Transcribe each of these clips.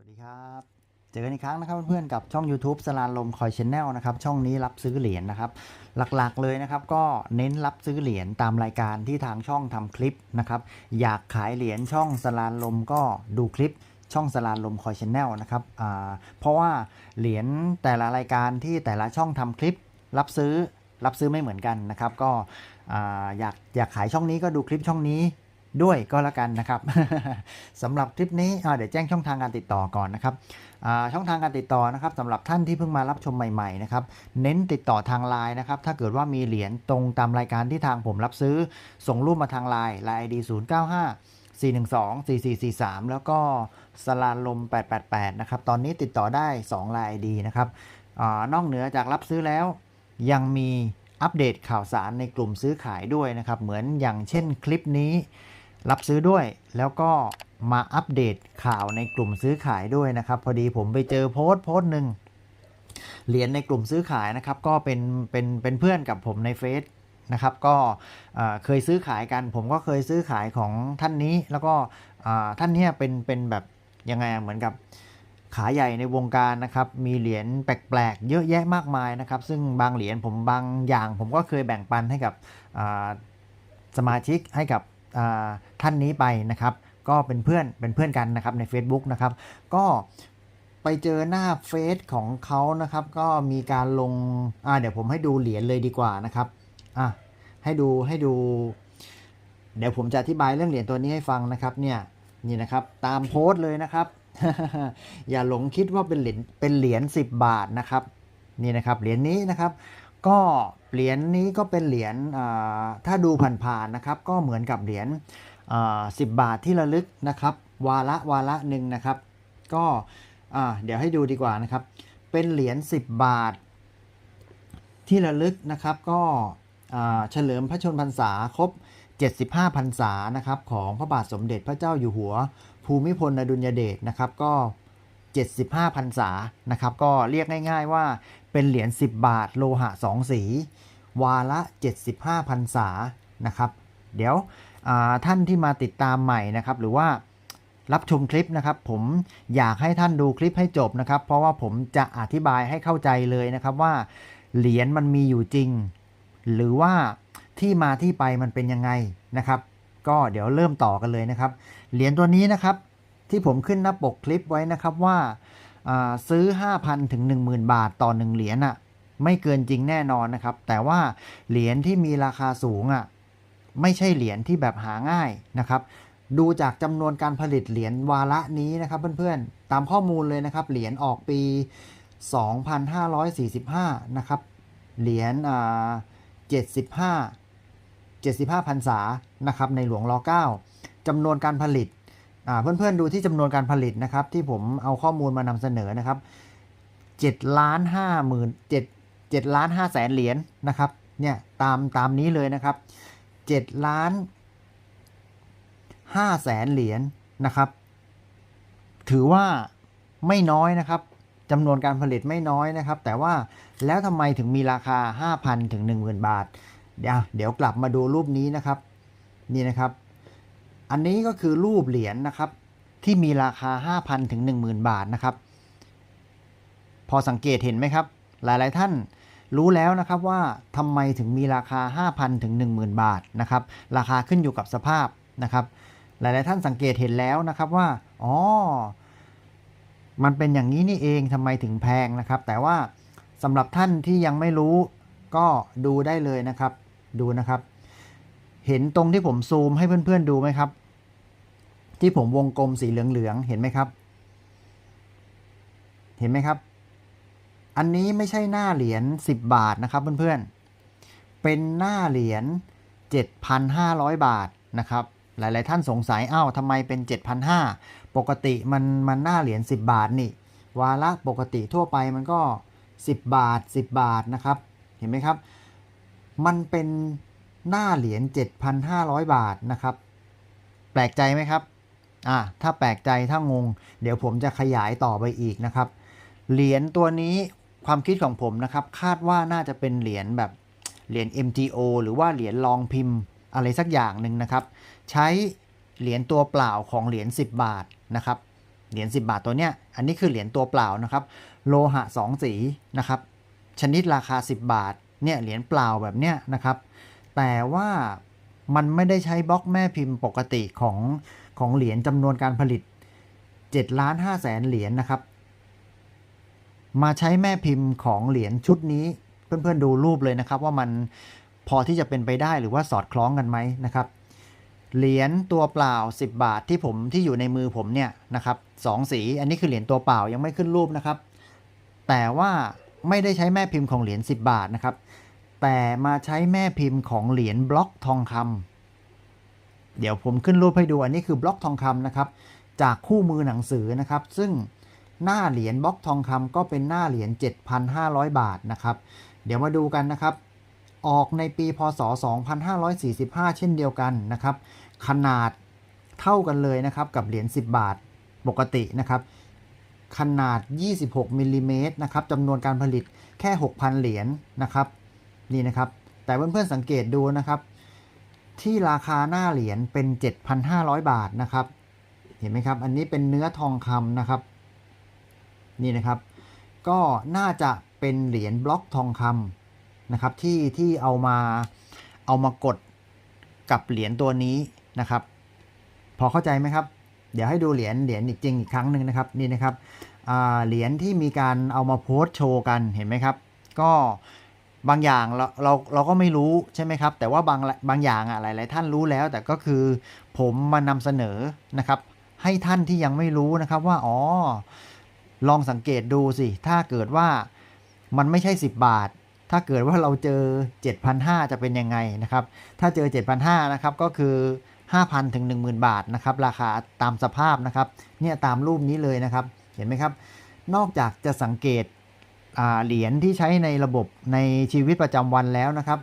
วัสดีครับ เจอกันอีกครั้งนะครับเพื่อนๆกับช่อง YouTube สลาลมคอยชแนลนะครับช่องนี้รับซื้อเหรียญนะครับ หลักๆเลยนะครับก็เน้นรับซื้อเหรียญตามรายการที่ทางช่องทำคลิปนะครับอยากขายเหรียญช่องสลาลมก็ดูคลิปช่องสลาลมคอยชแนลนะครับเพราะว่าเหรียญแต่ละรายการที่แต่ละช่องทำคลิปรับซื้อรับซื้อไม่เหมือนกันนะครับ ก็อยากอยากขายช่องนี้ก็ดูคลิปช่องนี้ ด้วยก็แล้วกันนะครับสำหรับคลิปนี้เดี๋ยวแจ้งช่องทางการติดต่อก่อนนะครับช่องทางการติดต่อนะครับสำหรับท่านที่เพิ่งมารับชมใหม่ๆนะครับเน้นติดต่อทางไลน์นะครับถ้าเกิดว่ามีเหรียญตรงตามรายการที่ทางผมรับซื้อ ส่งรูปมาทางไลน์ไลน์ ID 0 9 5 4 1 2 4 4 4 3 แล้วก็สลาลม 888 นะครับ ตอนนี้ติดต่อได้2ไลน์ ID นะครับอนอกเหนือจากรับซื้อแล้ว ยังมีอัปเดตข่าวสารในกลุ่มซื้อขายด้วยนะครับ เหมือนอย่างเช่นคลิปนี้ รับซื้อด้วย แล้วก็มาอัปเดตข่าวในกลุ่มซื้อขายด้วยนะครับ พอดีผมไปเจอโพสต์โพสต์หนึ่งเหรียญในกลุ่มซื้อขายนะครับ ก็เป็นเป็นเป็นเพื่อนกับผมในเฟซนะครับ ก็เคยซื้อขายกัน ผมก็เคยซื้อขายของท่านนี้ แล้วก็ท่านเนี้ยเป็นเป็นแบบยังไงเหมือนกับขาใหญ่ในวงการนะครับ มีเหรียญแปลกๆ เยอะแยะมากมายนะครับ ซึ่งบางเหรียญผมบางอย่าง ผมก็เคยแบ่งปันให้กับสมาชิกให้กับ ท่านนี้ไปนะครับ ก็เป็นเพื่อนเป็นเพื่อนกันนะครับใน Facebook นะครับ ก็ไปเจอหน้าเฟซของเขานะครับ ก็มีการลงอ่าเดี๋ยวผมให้ดูเหรียญเลยดีกว่านะครับอะให้ดูให้ดู เดี๋ยวผมจะอธิบายเรื่องเหรียญตัวนี้ให้ฟังนะครับ เนี่ยนี่นะครับ ตามโพสต์เลยนะครับ อย่าหลงคิดว่าเป็นเหรียญเป็นเหรียญ10 บาทนะครับ นี่นะครับเหรียญนี้นะครับ ก็เหรียญนี้ก็เป็นเหรียญถ้าดูผ่านๆนะครับ ก็เหมือนกับเหรียญสิบบาทที่ระลึกนะครับ วาระวาระหนึ่งนะครับ ก็เดี๋ยวให้ดูดีกว่านะครับ เป็นเหรียญ10 บาท ที่ระลึกนะครับ ก็เฉลิมพระชนพรรษาครบ 75พรรษานะครับ ของพระบาทสมเด็จพระเจ้าอยู่หัว ภูมิพลอดุลยเดชนะครับ ก็ 75พรรษานะครับ ก็เรียกง่าย ๆว่าเป็นเหรียญ10 บาทโลหะ 2 สี วาละ 75พรรษานะครับ เดี๋ยวท่านที่มาติดตามใหม่นะครับ หรือว่ารับชมคลิปนะครับ ผมอยากให้ท่านดูคลิปให้จบนะครับ เพราะว่าผมจะอธิบายให้เข้าใจเลยนะครับว่าเหรียญมันมีอยู่จริง หรือว่าที่มาที่ไปมันเป็นยังไงนะครับ ก็เดี๋ยวเริ่มต่อกันเลยนะครับ เหรียญตัวนี้นะครับ ที่ผมขึ้นหน้าปกคลิปไว้นะครับว่าซื้อ 5,000 ถึง 10,000 บาทต่อ 1 เหรียญอะไม่เกินจริงแน่นอนนะครับ แต่ว่าเหรียญที่มีราคาสูงอะไม่ใช่เหรียญที่แบบหาง่ายนะครับดูจากจำนวนการผลิตเหรียญวาระนี้นะครับเพื่อนๆ ตามข้อมูลเลยนะครับ เหรียญออกปี 2545 นะครับ เหรียญอ่า75 75พรรษานะครับในหลวงร9จำนวนการผลิต เพื่อนๆดูที่จำนวนการผลิตนะครับ ที่ผมเอาข้อมูลมานำเสนอนะครับ7ล้าน5หมื่น7 7ล้าน5แสนเหรียญนะครับเนี่ยตามตามนี้เลยนะครับ7ล้าน5แสนเหรียญนะครับ ถือว่าไม่น้อยนะครับจำนวนการผลิตไม่น้อยนะครับ แต่ว่าแล้วทำไมถึงมีราคา 5,000 ถึง 10,000 บาท เดี๋ยวเดี๋ยวกลับมาดูรูปนี้นะครับ นี่นะครับ อันนี้ก็คือรูปเหรียญนะครับ ที่มีราคา 5,000 ถึง 10,000 บาทนะครับ พอสังเกตเห็นไหมครับ หลายๆท่านรู้แล้วนะครับว่าทำไมถึงมีราคา 5,000 ถึง 10,000 บาทนะครับ ราคาขึ้นอยู่กับสภาพนะครับ หลาย ๆ ท่านสังเกตเห็นแล้วนะครับว่า อ๋อ มันเป็นอย่างนี้นี่เองทำไมถึงแพงนะครับ แต่ว่าสำหรับท่านที่ยังไม่รู้ก็ดูได้เลยนะครับ ดูนะครับ เห็นตรงที่ผมซูมให้เพื่อน ๆ ดูไหมครับ ที่ผมวงกลมสีเหลืองๆเห็นไหมครับ เห็นไหมครับ อันนี้ไม่ใช่หน้าเหรียญ10 บาทนะครับเพื่อนๆ เป็นหน้าเหรียญ7,500 บาทนะครับ หลายๆท่านสงสัยอ้าวทำไมเป็น 7,500 ปกติมันมันหน้าเหรียญ10 บาทนี่ วาระปกติทั่วไปมันก็ 10 บาท 10 บาทนะครับ เห็นไหมครับ มันเป็นหน้าเหรียญ7,500 บาทนะครับ แปลกใจไหมครับ อ่าถ้าแปลกใจถ้างง เดี๋ยวผมจะขยายต่อไปอีกนะครับ เหรียญตัวนี้ความคิดของผมนะครับ คาดว่าน่าจะเป็นเหรียญแบบเหรียญ MTO หรือว่าเหรียญรองพิมพ์อะไรสักอย่างหนึ่งนะครับ ใช้เหรียญตัวเปล่าของเหรียญ10 บาทนะครับเหรียญ10 บาทตัวเนี้ยอันนี้คือเหรียญตัวเปล่านะครับ โลหะ 2 สีนะครับ ชนิดราคา 10 บาทเนี่ยเหรียญเปล่าแบบเนี้ยนะครับ แต่ว่ามันไม่ได้ใช้บล็อกแม่พิมพ์ปกติของ ของเหรียญจำนวนการผลิต7ล้าน5แสนเหรียญนะครับ มาใช้แม่พิมพ์ของเหรียญชุดนี้ เพื่อนๆดูรูปเลยนะครับ ว่ามันพอที่จะเป็นไปได้หรือว่าสอดคล้องกันไหมนะครับ เหรียญตัวเปล่า 10 บาทที่ผมที่อยู่ในมือผมเนี่ยนะครับสองสี อันนี้คือเหรียญตัวเปล่ายังไม่ขึ้นรูปนะครับ แต่ว่าไม่ได้ใช้แม่พิมพ์ของเหรียญ10 บาทนะครับ แต่มาใช้แม่พิมพ์ของเหรียญบล็อกทองคำ เดี๋ยวผมขึ้นรูปให้ดูอันนี้คือบล็อกทองคำนะครับ จากคู่มือหนังสือนะครับ ซึ่งหน้าเหรียญบล็อกทองคำก็เป็นหน้าเหรียญ7,500 บาทนะครับ เดี๋ยวมาดูกันนะครับ ออกในปีพศ 2545 เช่นเดียวกันนะครับ ขนาดเท่ากันเลยนะครับกับเหรียญ10 บาทปกตินะครับขนาด 26มิลลิเมตรนะครับจำนวนการผลิตแค่ 6,000 เหรียญนะครับ นี่นะครับ แต่เพื่อนๆสังเกตดูนะครับ ที่ราคาหน้าเหรียญเป็น 7,500 บาทนะครับ เห็นไหมครับ อันนี้เป็นเนื้อทองคำนะครับ นี่นะครับ ก็น่าจะเป็นเหรียญบล็อกทองคำนะครับ ที่ที่เอามาเอามากดกับเหรียญตัวนี้นะครับ พอเข้าใจไหมครับ เดี๋ยวให้ดูเหรียญเหรียญอีกจริงอีกครั้งหนึ่งนะครับนี่นะครับเหรียญที่มีการเอามาโพสต์โชว์กันเห็นไหมครับ ก็ บางอย่างเราเราเราก็ไม่รู้ใช่ไหมครับ แต่ว่าบางบางอย่างอะหลาย ๆ ท่านรู้แล้ว แต่ก็คือผมมานำเสนอนะครับ ให้ท่านที่ยังไม่รู้นะครับว่าอ๋อลองสังเกตดูสิ ถ้าเกิดว่ามันไม่ใช่ 10 บาท ถ้าเกิดว่าเราเจอ 7,500 จะเป็นยังไงนะครับ ถ้าเจอ 7,500 นะครับ ก็คือ 5,000 ถึง 10,000 บาทนะครับ ราคาตามสภาพนะครับ เนี่ยตามรูปนี้เลยนะครับ เห็นไหมครับ นอกจากจะสังเกต เหรียญที่ใช้ในระบบในชีวิตประจำวันแล้วนะครับ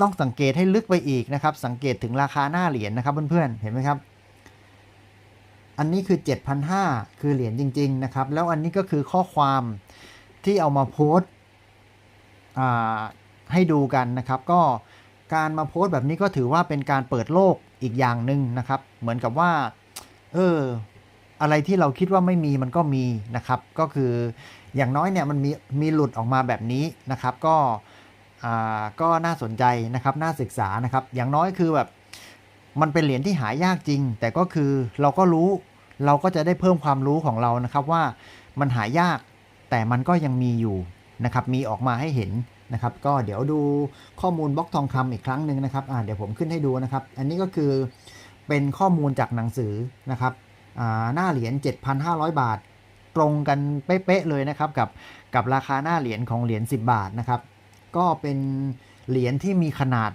ต้องสังเกตให้ลึกไปอีกนะครับ สังเกตถึงราคาหน้าเหรียญนะครับเพื่อนๆเห็นไหมครับ อันนี้คือ 7,500 คือเหรียญจริง ๆ นะครับ แล้วอันนี้ก็คือข้อความที่เอามาโพสต์ให้ดูกันนะครับ ก็การมาโพสต์แบบนี้ก็ถือว่าเป็นการเปิดโลกอีกอย่างหนึ่งนะครับ เหมือนกับว่า เออ อะไรที่เราคิดว่าไม่มีมันก็มีนะครับ ก็คืออย่างน้อยเนี่ยมันมีมีหลุดออกมาแบบนี้นะครับ ก็อ่าก็น่าสนใจนะครับน่าศึกษานะครับ อย่างน้อยคือแบบมันเป็นเหรียญที่หายากจริง แต่ก็คือเราก็รู้เราก็จะได้เพิ่มความรู้ของเรานะครับว่ามันหายากแต่มันก็ยังมีอยู่นะครับ มีออกมาให้เห็นนะครับ ก็เดี๋ยวดูข้อมูลบล็อกทองคำอีกครั้งหนึ่งนะครับอ่าเดี๋ยวผมขึ้นให้ดูนะครับ อันนี้ก็คือเป็นข้อมูลจากหนังสือนะครับ หน้าเหรียญ 7,500 บาท ตรงกันเป๊ะๆเลยนะครับกับกับราคาหน้าเหรียญของเหรียญ10 บาทนะครับ ก็เป็นเหรียญที่มีขนาด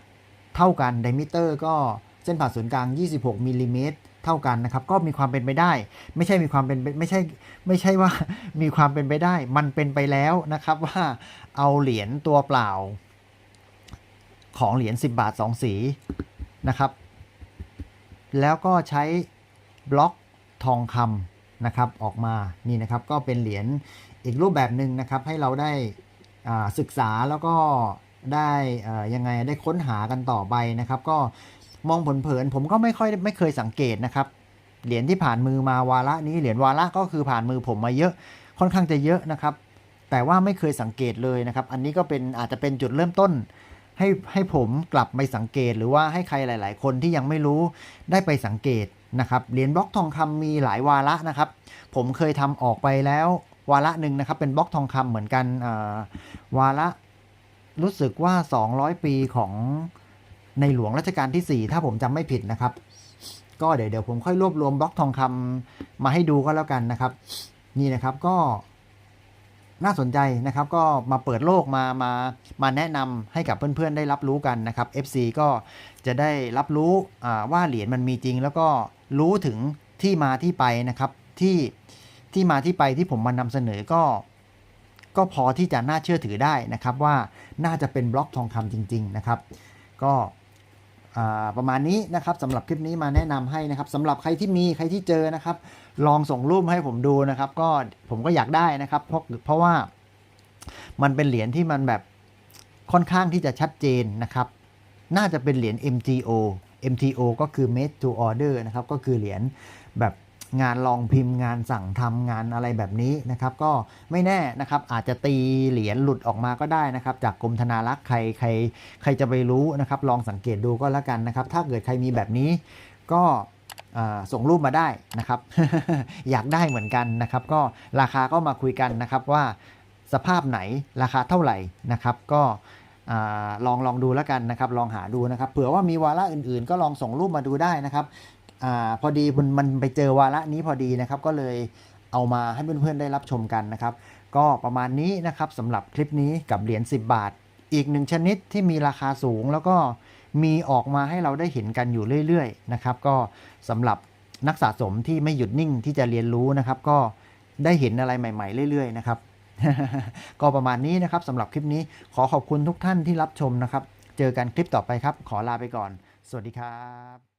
เท่ากันไดมิเตอร์ก็เส้นผ่าศูนย์กลาง 26มิลลิเมตรเท่ากันนะครับ ก็มีความเป็นไปได้ ไม่ใช่มีความเป็นไปไม่ใช่ไม่ใช่ว่ามีความเป็นไปได้ มันเป็นไปแล้วนะครับว่าเอาเหรียญตัวเปล่า ของเหรียญ10 บาท 2 สีนะครับ แล้วก็ใช้บล็อก ทองคำนะครับออกมานี่นะครับก็เป็นเหรียญอีกรูปแบบหนึ่งนะครับให้เราได้ศึกษาแล้วก็ได้เอ่อยังไงได้ค้นหากันต่อไปนะครับ ก็มองเผินๆผมก็ไม่ค่อยไม่เคยสังเกตนะครับเหรียญที่ผ่านมือมาวาระนี้เหรียญวาระก็คือผ่านมือผมมาเยอะค่อนข้างจะเยอะนะครับ แต่ว่าไม่เคยสังเกตเลยนะครับ อันนี้ก็เป็นอาจจะเป็นจุดเริ่มต้น ให้ให้ผมกลับไปสังเกต หรือว่าให้ใครหลาย ๆ คนที่ยังไม่รู้ได้ไปสังเกตนะครับเหรียญบล็อกทองคำมีหลายวาระนะครับ ผมเคยทำออกไปแล้ววาระหนึ่งนะครับ เป็นบล็อกทองคำเหมือนกันวาระรู้สึกว่า 200 ปีของในหลวงรัชกาลที่ 4 ถ้าผมจำไม่ผิดนะครับ ก็เดี๋ยวเดี๋ยวผมค่อยรวบรวมบล็อกทองคำมาให้ดูก็แล้วกันนะครับ นี่นะครับก็ น่าสนใจนะครับก็มาเปิดโลกมามามาแนะนำให้กับเพื่อนๆได้รับรู้กันนะครับ FC ก็จะได้รับรู้ว่าเหรียญมันมีจริง แล้วก็รู้ถึงที่มาที่ไปนะครับที่ที่มาที่ไปที่ผมมานำเสนอก็ ก็พอที่จะน่าเชื่อถือได้นะครับว่าน่าจะเป็นบล็อกทองคำจริง ๆ นะครับ ก็ ประมาณนี้นะครับสำหรับคลิปนี้มาแนะนำให้นะครับสำหรับใครที่มีใครที่เจอนะครับ ลองส่งรูปให้ผมดูนะครับ ก็ผมก็อยากได้นะครับ เพราะเพราะว่ามันเป็นเหรียญที่มันแบบค่อนข้างที่จะชัดเจนนะครับ น่าจะเป็นเหรียญ MTO MTO ก็คือ made to order นะครับ ก็คือเหรียญแบบ งานลองพิมพ์งานสั่งทำงานอะไรแบบนี้นะครับ ก็ไม่แน่นะครับอาจจะตีเหรียญหลุดออกมาก็ได้นะครับ จากกรมธนารักษ์ใครใครใครจะไปรู้นะครับ ลองสังเกตดูก็แล้วกันนะครับ ถ้าเกิดใครมีแบบนี้ก็ส่งรูปมาได้นะครับ อยากได้เหมือนกันนะครับ ก็ราคาก็มาคุยกันนะครับว่าสภาพไหนราคาเท่าไหร่นะครับ ก็ลองลองดูแล้วกันนะครับ ลองหาดูนะครับ เผื่อว่ามีวาระอื่นๆ ก็ลองส่งรูปมาดูได้นะครับ อาพอดีมันมันไปเจอวาระนี้พอดีนะครับ ก็เลยเอามาให้เพื่อนๆได้รับชมกันนะครับ ก็ประมาณนี้นะครับสำหรับคลิปนี้กับเหรียญ10 บาท อีกหนึ่งชนิดที่มีราคาสูงแล้วก็มีออกมาให้เราได้เห็นกันอยู่เรื่อยๆนะครับ ก็สำหรับนักสะสมที่ไม่หยุดนิ่งที่จะเรียนรู้นะครับ ก็ได้เห็นอะไรใหม่ ๆ เรื่อยๆนะครับ ก็ประมาณนี้นะครับสำหรับคลิปนี้ขอขอบคุณทุกท่านที่รับชมนะครับ เจอกันคลิปต่อไปครับ ขอลาไปก่อน สวัสดีครับ